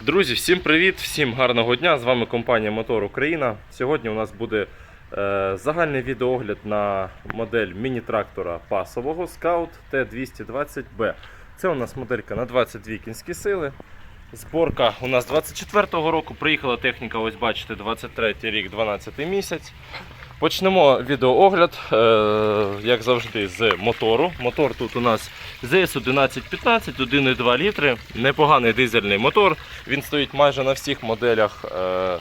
Друзі, всім привіт, всім гарного дня! З вами компанія Мотор Україна. Сьогодні у нас буде е, загальний відеоогляд на модель міні-трактора пасового Scout T220B. Це у нас моделька на 22 кінські сили. Зборка у нас 24-го року. Приїхала техніка, ось бачите, 23 рік, 12 місяць. Почнемо відеоогляд, е, як завжди, з мотору. Мотор тут у нас ZS1115, 1,2 літри. Непоганий дизельний мотор. Він стоїть майже на всіх моделях е,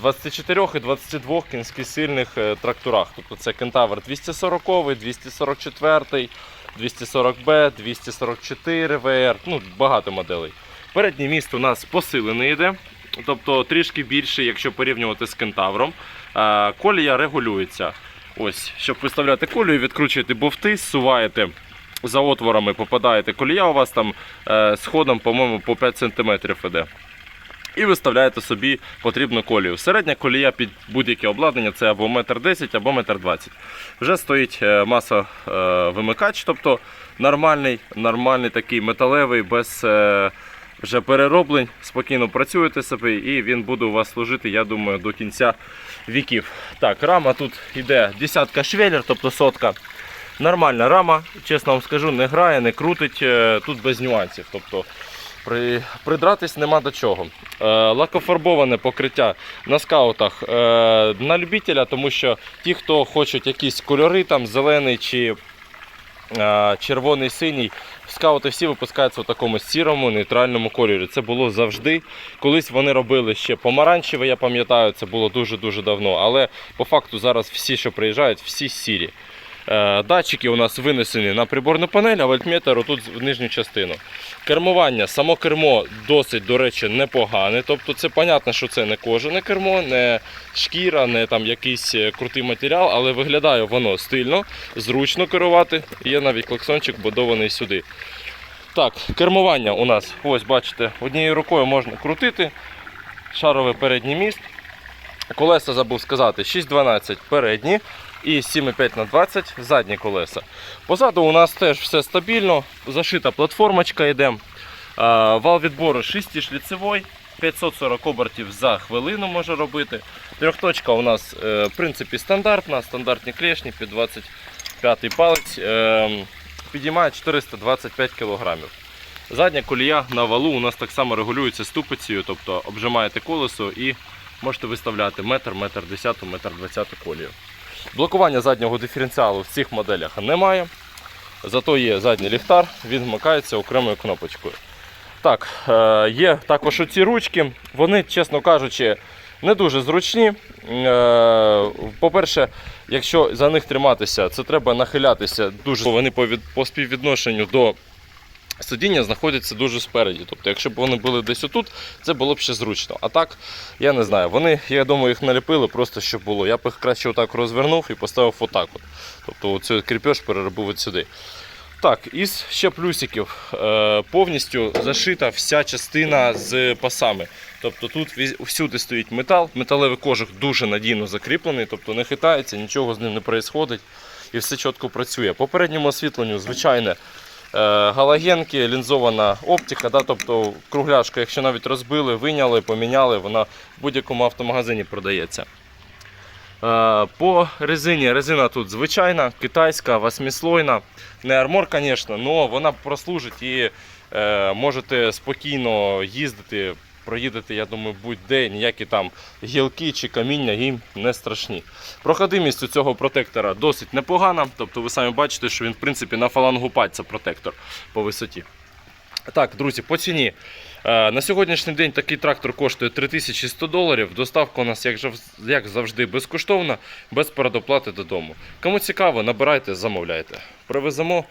24 і 22 кінських сильних е, тракторах. Тобто це Кентавр 240, 244, 240B, 244 VR, ну багато моделей. Передній міст у нас посилений йде, тобто трішки більше, якщо порівнювати з кентавром. Е, Колія регулюється. Ось, щоб виставляти колію, відкручуєте бовти, зсуваєте за отворами, попадаєте колія у вас там е, з ходом, по-моєму, по 5 см іде. І виставляєте собі потрібну колію. Середня колія під будь-яке обладнання це або 1,10 м, або 1,20 м. Вже стоїть е, маса е, вимикач, тобто нормальний, нормальний такий металевий, без е, вже перероблень. Спокійно працюєте собі і він буде у вас служити, я думаю, до кінця віків. Так, рама тут йде десятка швеллер, тобто сотка. Нормальна рама, чесно вам скажу, не грає, не крутить, е, тут без нюансів. Тобто при, придратись нема до чого. Е, лакофарбоване покриття на скаутах е, на любителя, тому що ті, хто хочуть якісь кольори, там зелений чи е, червоний, синій, скаути всі випускаються в такому сірому нейтральному кольорі. Це було завжди. Колись вони робили ще помаранчеве, я пам'ятаю, це було дуже-дуже давно. Але по факту зараз всі, що приїжджають, всі сірі. Е, Датчики у нас винесені на приборну панель, а вольтметр отут в нижню частину. Кермування, само кермо досить, до речі, непогане. Тобто це понятно, що це не кожане кермо, не шкіра, не там якийсь е, крутий матеріал, але виглядає воно стильно, зручно керувати. Є навіть клаксончик будований сюди. Так, кермування у нас, ось бачите, однією рукою можна крутити. Шаровий передній міст. Колеса забув сказати 6,12 передні і 7,5 на 20 задні колеса. Позаду у нас теж все стабільно, зашита платформочка йде. Вал відбору 6-шліцевий, 540 обертів за хвилину може робити. Трьохточка у нас е, в принципі стандартна, стандартні клешні під 25 палець. Е, Підіймає 425 кг. Задня колія на валу у нас так само регулюється ступицею, тобто обжимаєте колесо і можете виставляти метр, метр 10, метр 20 колію. Блокування заднього диференціалу в цих моделях немає. Зато є задній ліхтар, він вмикається окремою кнопочкою. Так, е, є також оці ручки. Вони, чесно кажучи, не дуже зручні. Е, По-перше, якщо за них триматися, це треба нахилятися дуже. Вони по співвідношенню до сидіння знаходяться дуже спереді. Тобто, якщо б вони були десь отут, це було б ще зручно. А так, я не знаю. Вони, я думаю, їх наліпили просто щоб було. Я б їх краще отак розвернув і поставив отак. От. Тобто оцей кріпеж переробив от сюди. Так, із ще плюсиків. Е, повністю зашита вся частина з пасами. Тобто тут всюди стоїть метал, металевий кожух дуже надійно закріплений, тобто не хитається, нічого з ним не відбувається і все чітко працює. По передньому освітленню звичайне галогенки, лінзована оптика, да, тобто кругляшка, якщо навіть розбили, виняли, поміняли, вона в будь-якому автомагазині продається. Е, По резині резина тут звичайна, китайська, восьмислойна. Не армор, звісно, але вона прослужить і е, можете спокійно їздити, проїдете, я думаю, будь-де, ніякі там гілки чи каміння їм не страшні. Проходимість у цього протектора досить непогана, тобто ви самі бачите, що він в принципі на фалангу пальця протектор по висоті. Так, друзі, по ціні. Е, На сьогоднішній день такий трактор коштує 3100 доларів. Доставка у нас, як завжди, безкоштовна, без передоплати додому. Кому цікаво, набирайте, замовляйте. Привеземо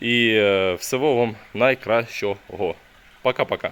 і е, всього вам найкращого. Пока-пока.